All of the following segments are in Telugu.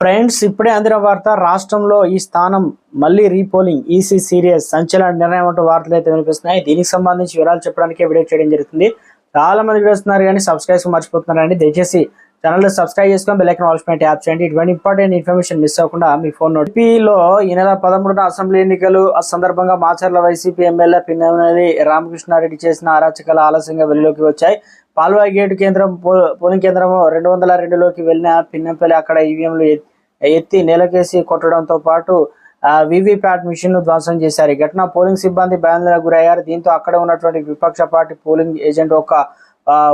ఫ్రెండ్స్ ఇప్పుడే అందిన వార్త రాష్ట్రంలో ఈ స్థానం మళ్ళీ రీపోలింగ్. ఈసీ సీరియస్ సంచలన నిర్ణయం అంటూ వార్తలు అయితే వినిపిస్తున్నాయి. దీనికి సంబంధించి వివరాలు చెప్పడానికి వీడియో చేయడం జరుగుతుంది. చాలా మంది చూస్తున్నారు కానీ సబ్స్క్రైబ్ మర్చిపోతున్నారండి. దయచేసి ఛానల్ సబ్స్క్రైబ్ చేసుకొని బెల్ ఐకాన్ ఆల్స్ ట్యాప్ చేయండి. ఇటువంటి ఇంపార్టెంట్ ఇన్ఫర్మేషన్ మిస్ అవ్వకుండా మీ ఫోన్ నోటిపిలో ఈ నెల పదమూడున అసెంబ్లీ ఎన్నికలు ఆ సందర్భంగా మాచర్ల వైసీపీ ఎమ్మెల్యే పిన్నెల్లి రామకృష్ణారెడ్డి చేసిన అరాచకాలు ఆలస్యంగా వెలుగులోకి వచ్చాయి. పాల్వాయి గేటు కేంద్రం పో- పోలింగ్ కేంద్రం రెండు వందల రెండులోకి వెళ్ళిన పిన్నెంపల్లి అక్కడ ఈవీఎంలు ఎత్తి నేలకేసి కొట్టడంతో పాటు వివిప్యాట్ మిషన్ను ధ్వంసం చేశారు. ఈ ఘటన పోలింగ్ సిబ్బంది భయాందోళనకు గురయ్యారు. దీంతో అక్కడ ఉన్నటువంటి విపక్ష పార్టీ పోలింగ్ ఏజెంట్ ఒక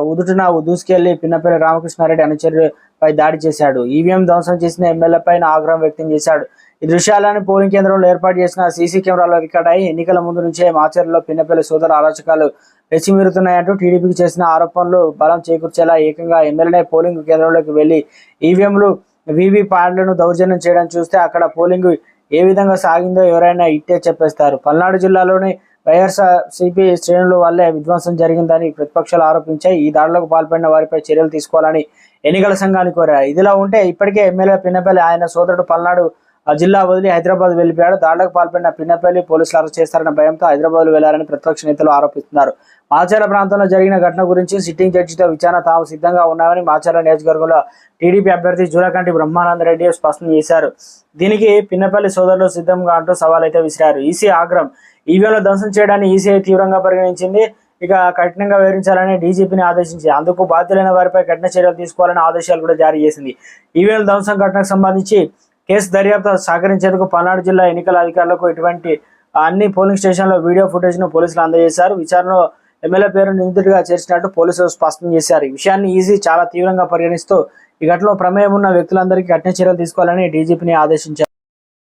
ఉదుటున దూసుకెళ్ళి పిన్నపల్లి రామకృష్ణారెడ్డి అనుచరులపై దాడి చేశాడు. ఈవీఎం ధ్వంసం చేసిన ఎమ్మెల్యే పైన ఆగ్రహం వ్యక్తం చేశాడు. ఈ దృశ్యాలను పోలింగ్ కేంద్రంలో ఏర్పాటు చేసిన సీసీ కెమెరాలో రికార్డ్ అయి ఎన్నికల ముందు నుంచే మాచర్లో పిన్నపల్లి సోదర అరాచకాలు రెచ్చిమీరుతున్నాయంటూ టీడీపీకి చేసిన ఆరోపణలు బలం చేకూర్చేలా ఏకంగా ఎమ్మెల్యేనే పోలింగ్ కేంద్రంలోకి వెళ్ళి ఈవీఎంలు వీవీ ప్యాడ్లను దౌర్జన్యం చేయడం చూస్తే అక్కడ పోలింగ్ ఏ విధంగా సాగిందో ఎవరైనా ఇట్టే చెప్పేస్తారు. పల్నాడు జిల్లాలోని వైఎస్ఆర్సీపీ శ్రేణుల వల్లే విధ్వంసం జరిగిందని ప్రతిపక్షాలు ఆరోపించాయి. ఈ దాడులకు పాల్పడిన వారిపై చర్యలు తీసుకోవాలని ఎన్నికల సంఘాన్ని కోరారు. ఇదిలా ఉంటే ఇప్పటికే ఎమ్మెల్యే పిన్నపల్లి ఆయన సోదరుడు పల్నాడు జిల్లా వదిలి హైదరాబాద్ వెళ్ళిపోయాడు దాడులకు పాల్పడిన పిన్నపల్లి పోలీసులు అరెస్ట్ చేస్తారన్న భయంతో హైదరాబాద్ వెళ్ళారని ప్రతిపక్ష నేతలు ఆరోపిస్తున్నారు. మాచార ప్రాంతంలో జరిగిన ఘటన గురించి సిట్టింగ్ జడ్జితో విచారణ తాము సిద్ధంగా ఉన్నామని మాచార నియోజకవర్గంలో టీడీపీ అభ్యర్థి జూలకంటి బ్రహ్మానంద రెడ్డి స్పష్టం చేశారు. దీనికి పిన్నపల్లి సోదరులు సిద్ధంగా అంటూ సవాల్ అయితే విసిరారు. ఈసీ ఆగ్రహం ఈవీఎంలో ధ్వంసం చేయడాన్ని ఈసీఐ తీవ్రంగా పరిగణించింది. ఇక కఠినంగా వివరించాలని డీజీపీని ఆదేశించింది. అందుకు బాధ్యులైన వారిపై కఠిన చర్యలు తీసుకోవాలని ఆదేశాలు కూడా జారీ చేసింది. ఈవీఎం ధ్వంసం ఘటనకు సంబంధించి కేసు దర్యాప్తు సహకరించేందుకు పల్నాడు జిల్లా ఎన్నికల అధికారులకు ఇటువంటి అన్ని పోలింగ్ స్టేషన్లో వీడియో ఫుటేజ్ను పోలీసులు అందజేశారు. విచారణలో ఎమ్మెల్యే పేరు నిందితుడిగా చేర్చినట్టు పోలీసులు స్పష్టం చేశారు. ఈ విషయాన్ని ఈజీ చాలా తీవ్రంగా పరిగణిస్తూ ఈ ఘటనలో ప్రమేయం ఉన్న వ్యక్తులందరికీ కఠిన చర్యలు తీసుకోవాలని డీజీపీని ఆదేశించారు.